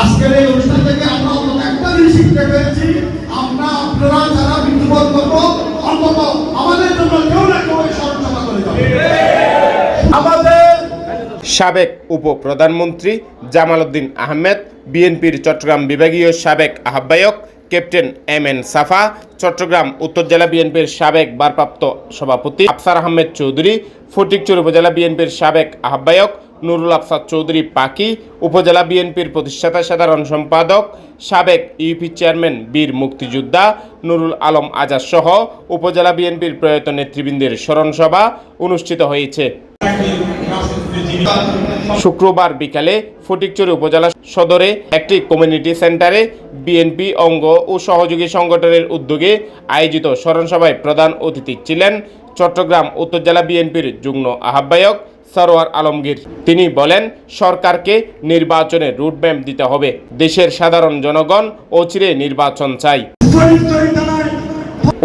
আজকের এই অনুষ্ঠান থেকে আমরা অন্তত একটা জিনিস শিখতে পেরেছি। আমরা আপনারা যারা করব, অন্তত আমাদের জন্য কেউ না কেউ সভা করে যাবে। আমাদের সাবেক উপপ্রধানমন্ত্রী জামাল উদ্দিন আহমেদ, বিএনপির চট্টগ্রাম বিভাগীয় সাবেক আহ্বায়ক captain M N Safa, Chattogram উত্তর জেলা বিএনপির সাবেক ভারপ্রাপ্ত সভাপতি আফসার আহমেদ চৌধুরী, ফটিকচুর উপজেলা বিএনপির সাবেক আহ্বায়ক নুরুল আফসাদ চৌধুরী পাকি, উপজেলা বিএনপির প্রতিষ্ঠাতা সাধারণ সম্পাদক, সাবেক ইউপি চেয়ারম্যান বীর মুক্তিযোদ্ধা নুরুল আলম আজাদ সহ উপজেলা বিএনপির প্রয়াত নেতৃবৃন্দের স্মরণসভা অনুষ্ঠিত হয়েছে। শুক্রবার বিকালে ফটিকচুরি উপজেলা সদরে একটি কমিউনিটি সেন্টারে বিএনপি অঙ্গ ও সহযোগী সংগঠনের উদ্যোগে আয়োজিত স্মরণসভায় প্রধান অতিথি ছিলেন চট্টগ্রাম উত্তর জেলা বিএনপির যুগ্ম আহ্বায়ক সরোয়ার আলমগীর। তিনি বলেন, সরকারকে নির্বাচনে রুটম্যাপ দিতে হবে। দেশের সাধারণ জনগণ অচিরে নির্বাচন চাই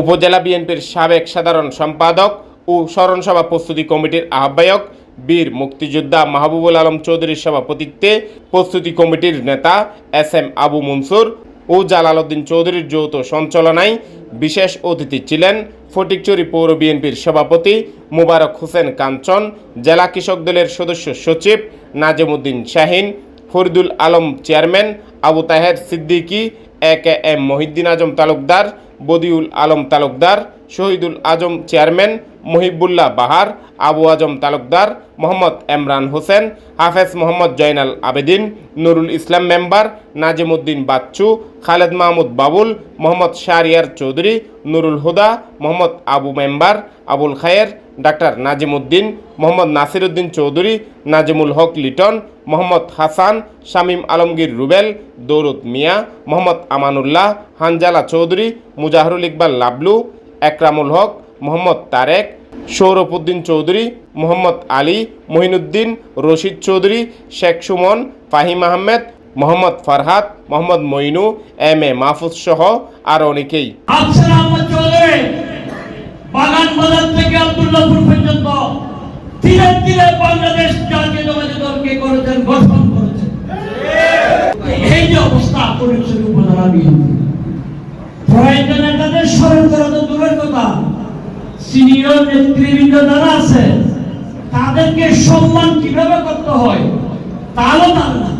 উপজেলা বিএনপির সাবেক সাধারণ সম্পাদক ও স্মরণসভা প্রস্তুতি কমিটির আহ্বায়ক বীর মুক্তিযোদ্ধা মাহবুবুল আলম চৌধুরীর সভাপতিত্বে প্রস্তুতি কমিটির নেতা এস এম আবু মনসুর ও জালাল উদ্দিন চৌধুরীর যৌথ সঞ্চালনায় বিশেষ অতিথি ছিলেন ফটিকচুরি পৌর বিএনপির সভাপতি মুবারক হোসেন কাঞ্চন, জেলা কৃষক দলের সদস্য সচিব Nazimuddin Shahin, Faridul Alam chairman Abu Taher Siddiqui, A K M Mohiuddin Azam Talukdar, Badiul Alam Talukdar Shahidul Azam chairman Mohibullah Bahar, Abu Azam Talukdar, Mohammad Emran Hossain, Hafez Mohammad Joynal Abedin, Nurul Islam member Nazimuddin Bachchu, Khaled Mahmud Babul, Mohammad Shahriar Chowdhury, Nurul Huda, Mohammad Abu member, Abul Khayer, doctor Nazimuddin, Mohammad Nasiruddin Chowdhury, Nazimul Haque Liton, Mohammad Hasan, Shamim Alamgir Rubel, Dourud Mia, Mohammad Amanullah, Hanzala Chowdhury, Mujahrul Iqbal Lablu Ekramul Haque, Mohammad Tarek Sharfuddin Chowdhury, Mohammad Ali, Mohinuddin Rashid Chowdhury, Sheikh Sumon, Fahim Ahmed, Mohammad Farhad Mohammad Moinu, M A Mahfuz সহ আর অনেকেই। বাগান বাজার থেকে আব্দুল্লাহপুর পর্যন্ত ধীরে ধীরে বাংলাদেশ জাতীয়তাবাদী দলকে করেছেন গঠন করেছেন এই যে অবস্থা করেছেন উপজেলা বিএনপি প্রয়োজন নেতাদের স্মরণ করা তো দূরের কথা সিনিয়র নেতৃবৃন্দ যারা আছে, তাদেরকে সম্মান কীভাবে করতে হয় তাও জানে না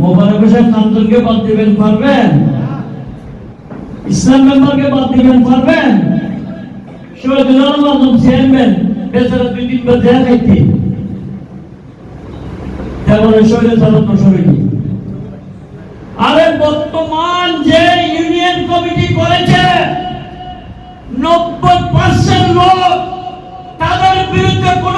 মোবারক হোসেন কান্তনকে বাদ দিবেন, পারবেন? ইসলাম মেম্বারকে বাদ দিবেন, পারবেন? বর্তমান যে ইউনিয়ন কমিটি করেছে পার্সেন্ট লোক তাদের বিরুদ্ধে কোনো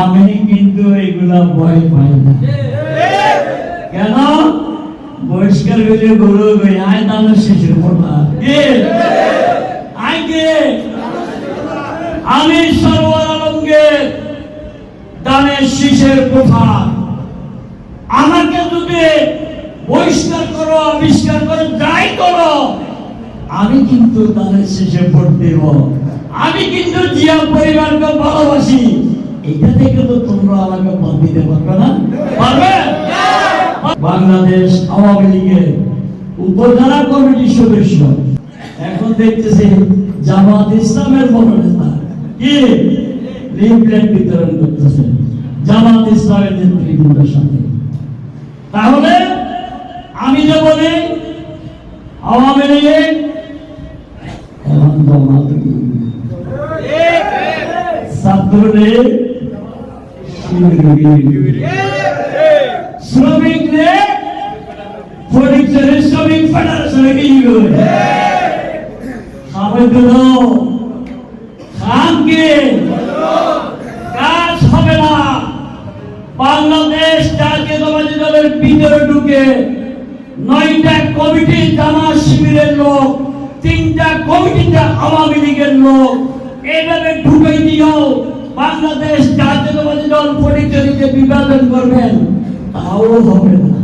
আমি কিন্তু এগুলা ভয় পাই না। কেন? বহিষ্কার করে গরু গই আয় তাহলে শেষের আগে আমি দানের শীষের কথা আমাকে বহিষ্কার করো, আবিষ্কার করো, যাই করো, আমি কিন্তু তাদের শেষে ভোট দেব আমি কিন্তু জিয়া পরিবারকে ভালোবাসি। এটা থেকে তো তোমরা আমাকে বাদ দিতে পারবে না? পারবে? বাংলাদেশ আওয়ামী লীগের উপজেলা কমিটির সদস্য। এখন দেখতেছি জামাত ইসলামের বড় নেতা কি? লিফলেট বিতরণ করতেছে। জামাত ইসলামের নেতৃবৃন্দের সাথে। তাহলে আমি যে বলি, আওয়ামী লীগ এখন জামাত শিবির শ্রমিক লীগ ফরিদপুরের শ্রমিক ফেডারেশনে কি খাবেগুলো খামকে কাজ হবে না। বাংলাদেশ জাতীয়তাবাদী দলের ভিতরে ঢুকে নয়টা কমিটি জামা কমিটিতে আওয়ামী লীগের লোক এইভাবে ঢুকে দিও। বাংলাদেশ জাতীয়তাবাদী দল পরিচালিত বিভাজন করবেন তাও হবে না।